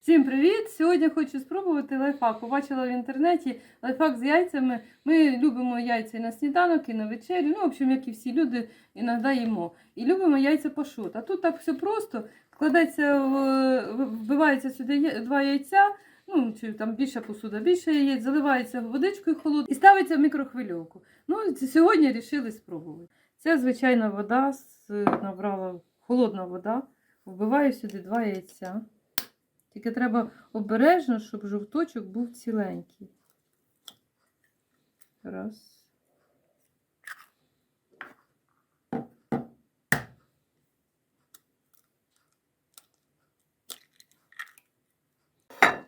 Всім привіт! Сьогодні хочу спробувати лайфхак. Побачила в інтернеті лайфхак з яйцями. Ми любимо яйця і на сніданок, і на вечерю. Ну, в общем, як і всі люди, іноді їмо. І любимо яйця пашот. А тут так все просто. Вкладається, в- вбивається сюди два яйця. Ну, чи там більша посуда, більше яєць, заливається водичкою холодною і ставиться в мікрохвильовку. Ну, сьогодні вирішили спробувати. Це звичайна вода, набрала холодна вода. Вбиваю сюди два яйця. Тільки треба обережно, щоб жовточок був ціленький. Раз.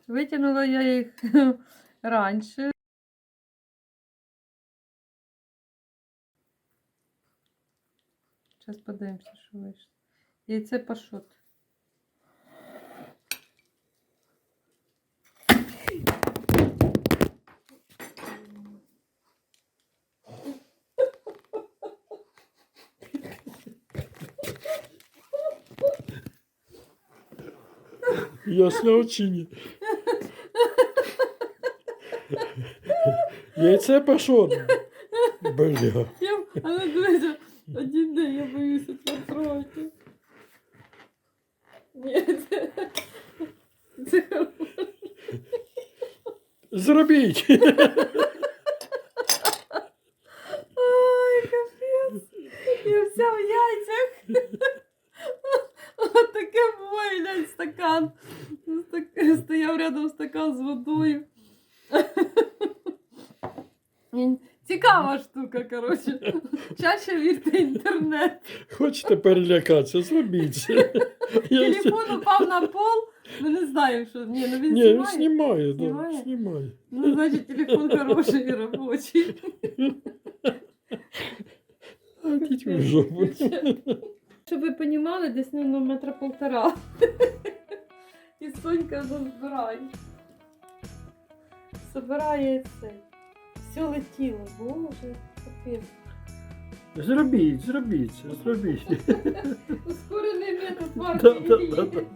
Витягнула я їх раніше. Зараз подивимося, що вийшло. Яйце пашот. Ясно очині. Яйце пашот. Бля. Я, але дивися, один день я боюся це трохи. Ні, це, це Зробіть. Ой, капець. Я вся в яйцях. Стакан. Стояв рядом стакан з водою. Цікава штука, коротше. Чаще вірте інтернет. Хочете перелякатися, зробіть Телефон упав на пол. Ну не знаю, що. Ні, ну він Ні, знімає. знімає, да, Знімає? Ну, значить, телефон хороший і робочий. А в жопу. Щоб ви розуміли, десь ну, метра полтора. І Сонька збирає. Собирає це. Все летіло, боже, капець. Зробіть, зробіть, зробіть. Ускорений метод партії.